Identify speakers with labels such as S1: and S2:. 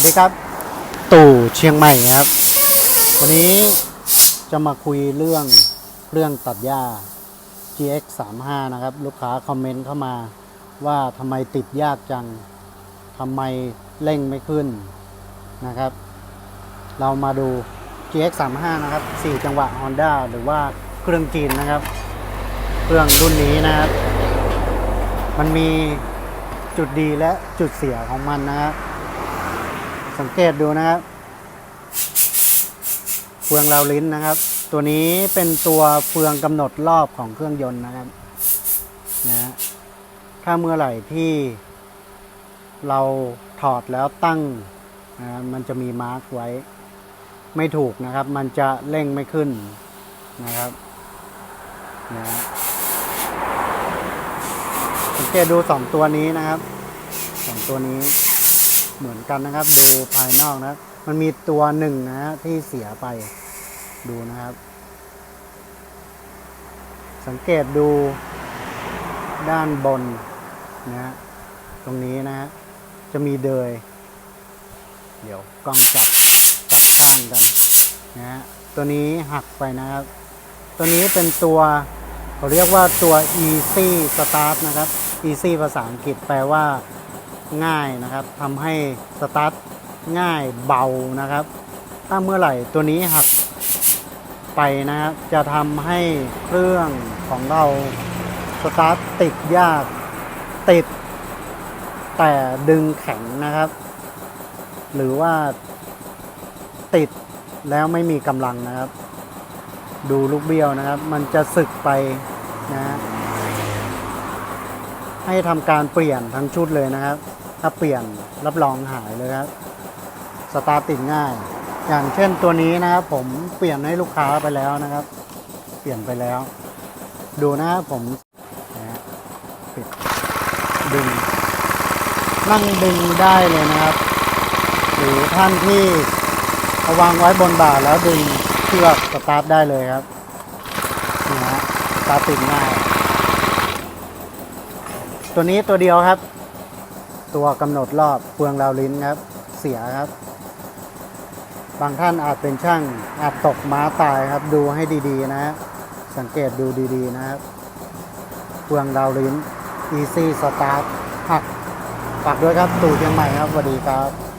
S1: วัสดีครับ ตู่เชียงใหม่ครับ วันนี้จะมาคุยเรื่องเรื่องตัดหญ้า GX 3 5นะครับ ลูกค้าคอมเมนต์เข้ามาว่าทำไมติดยากจังทำไมเร่งไม่ขึ้นนะครับ เรามาดู GX 3 5นะครับ 4 จังหวะ Honda หรือว่าเครื่องจีนนะครับ เครื่องรุ่นนี้นะครับ มันมีจุดดีและจุดเสียของมันนะครับ สังเกตดูนะครับเฟืองราวลิ้นนะครับ ตัวนี้เป็นตัวเฟืองกำหนดรอบของเครื่องยนต์นะครับนะถ้าเมื่อไหร่ที่เราถอดแล้วตั้งนะมันจะมีมาร์กไว้ ไม่ถูกนะครับ มันจะเร่งไม่ขึ้นนะครับนะสังเกตดูสองตัวนี้นะครับสองตัวนี้ เหมือนกันนะครับ ดูภายนอกนะ มันมีตัวหนึ่งนะฮะที่เสียไปดูนะครับ สังเกตดูด้านบนนะฮะตรงนี้นะฮะจะมีเดย เดี๋ยวกล้องจับจับข้างกันนะฮะตัวนี้หักไปนะครับ ตัวนี้เป็นตัวเขาเรียกว่าตัว easy start นะครับ easy ภาษาอังกฤษแปลว่า ง่ายนะครับทำให้สตาร์ทง่ายเบานะครับ ถ้าเมื่อไหร่ตัวนี้หักไปนะครับจะทำให้เครื่องของเราสตาร์ทติดยากติด แต่ดึงแข็งนะครับ หรือว่าติดแล้วไม่มีกำลังนะครับ ดูลูกเบี้ยวนะครับ มันจะสึกไปนะฮะ ให้ทำการเปลี่ยนทั้งชุดเลยนะครับ ถ้าเปลี่ยนรับรองหายเลยครับสตาร์ติดง่าย อย่างเช่นตัวนี้นะครับ ผมเปลี่ยนให้ลูกค้าไปแล้วนะครับ เปลี่ยนไปแล้ว ดูนะครับผมนะปิดดึง นั่งดึงได้เลยนะครับ หรือท่านที่าวางไว้บนบ่าแล้วดึงเชือกสตาร์ทได้เลยครับนี่ฮะสตาร์ทติดง่าย ตัวนี้ตัวเดียวครับ ตัวกำหนดรอบเปลืองราวลิ้นครับ เสียครับ บางท่านอาจเป็นช่างอาจตกม้าตายครับ ดูให้ดีๆ นะฮะสังเกตดูดีๆ นะครับ เปลืองราวลิ้น easy start หักฝากด้วยครับตู่เชียงใหม่ครับสวัสดีครับ